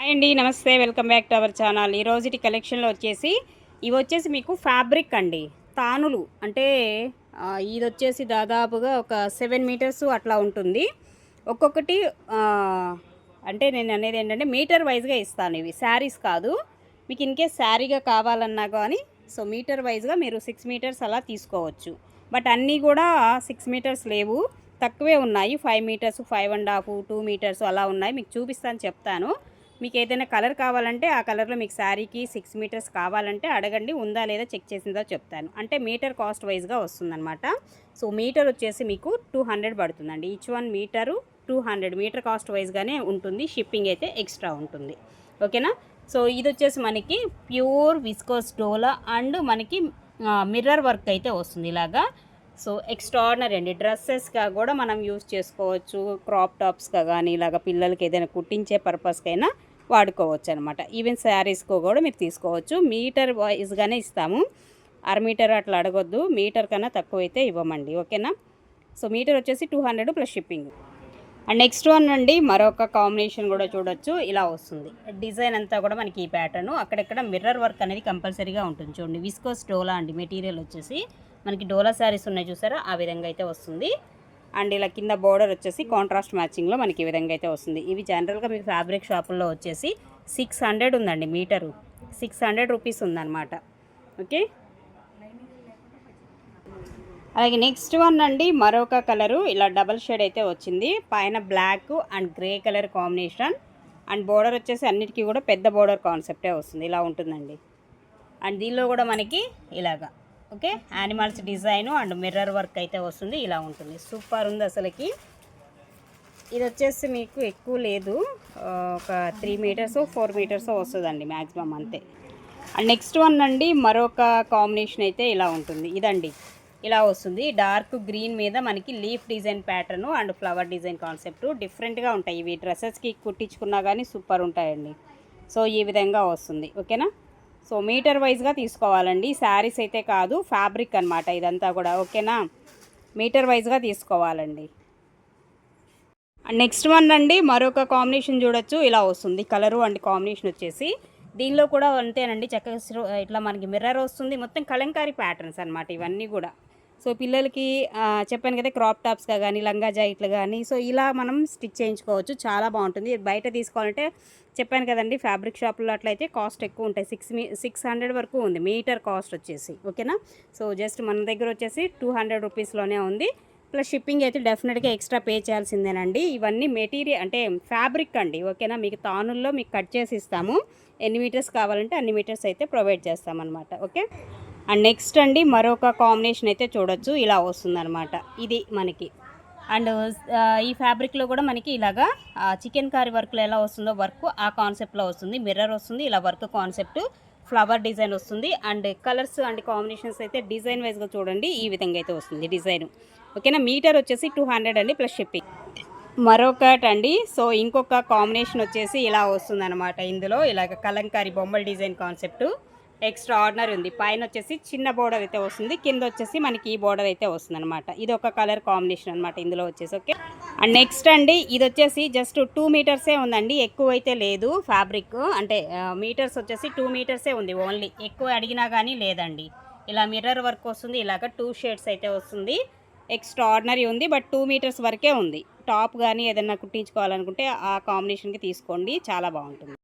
Hi అండి నమస్తే. Welcome back to our channel ఈ రోజుటి కలెక్షన్లో వచ్చేసి ఇవి వచ్చేసి మీకు ఫ్యాబ్రిక్ అండి. తానులు. అంటే ఇది వచ్చేసి దాదాపుగా ఒక సెవెన్ మీటర్స్ అట్లా ఉంటుంది. ఒక్కొక్కటి అంటే నేను అనేది ఏంటంటే మీటర్ వైజ్గా ఇస్తాను ఇవి. శారీస్ కాదు. మీకు ఇన్కేస్ శారీగా కావాలన్నా కానీ సో మీటర్ వైజ్గా మీరు సిక్స్ మీటర్స్ అలా తీసుకోవచ్చు. బట్ అన్నీ కూడా సిక్స్ మీటర్స్ లేవు. తక్కువే ఉన్నాయి. Five meters five and half two meters అలా ఉన్నాయి. మీకు చూపిస్తాను చెప్తాను. మీకు ఏదైనా కలర్ కావాలంటే ఆ కలర్లో మీకు శారీకి సిక్స్ మీటర్స్ కావాలంటే అడగండి ఉందా లేదా చెక్ చేసిందో చెప్తాను. అంటే మీటర్ కాస్ట్ వైజ్గా వస్తుందన్నమాట. సో మీటర్ వచ్చేసి మీకు టూ హండ్రెడ్ పడుతుందండి. Each one meter two hundred. Meter cost వైజ్గానే ఉంటుంది షిప్పింగ్ అయితే ఎక్స్ట్రా ఉంటుంది. ఓకేనా? సో ఇది వచ్చేసి మనకి ప్యూర్ విస్కోస్ డోలా అండ్ మనకి మిర్రర్ వర్క్ అయితే వస్తుంది ఇలాగా. సో ఎక్స్ట్రాడినరీ అండి. డ్రెస్సెస్గా కూడా మనం యూస్ చేసుకోవచ్చు క్రాప్ టాప్స్గా కానీ ఇలాగ పిల్లలకి ఏదైనా కుట్టించే పర్పస్కైనా వాడుకోవచ్చు అనమాట ఈవెన్ శారీస్కు కూడా మీరు తీసుకోవచ్చు. మీటర్ వైజ్గానే ఇస్తాము. అర మీటర్ అట్లా అడగొద్దు. మీటర్ కన్నా తక్కువ అయితే ఇవ్వమండి. ఓకేనా? సో మీటర్ వచ్చేసి two hundred plus shipping and next one అండి మరొక కాంబినేషన్ కూడా చూడొచ్చు. ఇలా వస్తుంది. డిజైన్ అంతా కూడా మనకి ఈ ప్యాటర్న్ అక్కడెక్కడ మిర్రర్ వర్క్ అనేది కంపల్సరీగా ఉంటుంది. చూడండి విస్కోస్ డోలా అండి. మెటీరియల్ వచ్చేసి మనకి డోలా శారీస్ ఉన్నాయి చూసారా? ఆ విధంగా అయితే వస్తుంది. అండ్ ఇలా కింద బోర్డర్ వచ్చేసి కాంట్రాస్ట్ మ్యాచింగ్లో మనకి ఈ విధంగా అయితే వస్తుంది. ఇవి జనరల్గా మీకు ఫ్యాబ్రిక్ షాపుల్లో వచ్చేసి సిక్స్ హండ్రెడ్ ఉందండి మీటరు సిక్స్ హండ్రెడ్ రూపీస్ ఉందన్నమాట. ఓకే? అలాగే నెక్స్ట్ వన్ అండి మరొక కలరు ఇలా డబల్ షేడ్ అయితే వచ్చింది. పైన black and grey colour combination and border వచ్చేసి అన్నిటికీ కూడా పెద్ద బోర్డర్ కాన్సెప్టే వస్తుంది. ఇలా ఉంటుందండి. అండ్ దీనిలో కూడా మనకి ఇలాగా. Okay? Animals design and mirror work అయితే వస్తుంది. ఇలా ఉంటుంది. సూపర్ ఉంది అసలుకి. ఇది వచ్చేసి మీకు ఎక్కువ లేదు. ఒక త్రీ మీటర్స్ ఫోర్ మీటర్స్ వస్తుందండి మ్యాక్సిమం అంతే. అండ్ నెక్స్ట్ వన్ అండి మరొక కాంబినేషన్ అయితే ఇలా ఉంటుంది. ఇదండి. ఇలా వస్తుంది. డార్క్ గ్రీన్ మీద మనకి leaf design pattern and flower design concept డిఫరెంట్గా ఉంటాయి. ఇవి డ్రెస్సెస్కి కుట్టించుకున్నా కానీ సూపర్ ఉంటాయండి. సో ఈ విధంగా వస్తుంది. ఓకేనా? సో మీటర్ వైజ్గా తీసుకోవాలండి. శారీస్ అయితే కాదు ఫ్యాబ్రిక్ అనమాట ఇదంతా కూడా ఓకేనా? మీటర్ వైజ్గా తీసుకోవాలండి. అండ్ నెక్స్ట్ వన్ అండి మరొక కాంబినేషన్ చూడొచ్చు. ఇలా వస్తుంది కలరు అండ్ కాంబినేషన్ వచ్చేసి. దీనిలో కూడా అంతేనండి చక్కగా ఇట్లా మనకి మిర్రర్ వస్తుంది. మొత్తం కలంకారీ ప్యాటర్న్స్ అనమాట ఇవన్నీ కూడా. సో పిల్లలకి చెప్పాను కదా క్రాప్ టాప్స్గా కానీ లంగా జాకెట్లు కానీ సో ఇలా మనం స్టిచ్ చేయించుకోవచ్చు. చాలా బాగుంటుంది. బయట తీసుకోవాలంటే చెప్పాను కదండి ఫ్యాబ్రిక్ షాప్లో అట్లయితే కాస్ట్ ఎక్కువ ఉంటాయి. సిక్స్ మీ సిక్స్ హండ్రెడ్ వరకు ఉంది. మీటర్ కాస్ట్ వచ్చేసి. ఓకేనా సో జస్ట్ మన దగ్గర వచ్చేసి టూ హండ్రెడ్ రూపీస్లోనే ఉంది. ప్లస్ షిప్పింగ్ అయితే డెఫినెట్గా ఎక్స్ట్రా పే చేయాల్సిందేనండి. ఇవన్నీ మెటీరియల్ అంటే ఫ్యాబ్రిక్ అండి. ఓకేనా మీకు తానుల్లో మీకు కట్ చేసి ఇస్తాము. ఎన్ని మీటర్స్ కావాలంటే అన్ని మీటర్స్ అయితే ప్రొవైడ్ చేస్తామన్నమాట. ఓకే అండ్ నెక్స్ట్ అండి మరొక కాంబినేషన్ అయితే చూడొచ్చు. ఇలా వస్తుందన్నమాట. ఇది మనకి. అండ్ ఈ ఫ్యాబ్రిక్లో కూడా మనకి ఇలాగా చికెన్ కర్రీ వర్క్లో ఎలా వస్తుందో వర్క్ ఆ కాన్సెప్ట్లో వస్తుంది. మిర్రర్ వస్తుంది. ఇలా వర్క్ కాన్సెప్ట్ ఫ్లవర్ డిజైన్ వస్తుంది. అండ్ కలర్స్ అండ్ కాంబినేషన్స్ అయితే డిజైన్ వైజ్గా చూడండి ఈ విధంగా అయితే వస్తుంది డిజైన్. ఓకేనా? మీటర్ వచ్చేసి టూ హండ్రెడ్ అండి ప్లస్ షిప్పింగ్. మరొకటి అండి సో ఇంకొక కాంబినేషన్ వచ్చేసి ఇలా వస్తుందన్నమాట. ఇందులో ఇలాగ కలంకారీ బొమ్మల డిజైన్ కాన్సెప్ట్. ఎక్స్ట్రా ఆర్డినరీ ఉంది. పైన వచ్చేసి చిన్న బోర్డర్ అయితే వస్తుంది. కింద వచ్చేసి మనకి ఈ బోర్డర్ అయితే వస్తుంది అనమాట ఇది ఒక కలర్ కాంబినేషన్ అనమాట ఇందులో వచ్చేసి ఓకే? అండ్ నెక్స్ట్ అండి ఇది వచ్చేసి జస్ట్ టూ మీటర్సే ఉందండి. ఎక్కువ అయితే లేదు ఫ్యాబ్రిక్. అంటే మీటర్స్ వచ్చేసి టూ మీటర్సే ఉంది ఓన్లీ. ఎక్కువ అడిగినా కానీ లేదండి. ఇలా మిర్రర్ వర్క్ వస్తుంది. ఇలాగ టూ షేడ్స్ అయితే వస్తుంది. ఎక్స్ట్రా ఆర్డినరీ ఉంది బట్ టూ మీటర్స్ వరకే ఉంది. టాప్ కానీ ఏదైనా కుట్టించుకోవాలనుకుంటే ఆ కాంబినేషన్కి తీసుకోండి. చాలా బాగుంటుంది.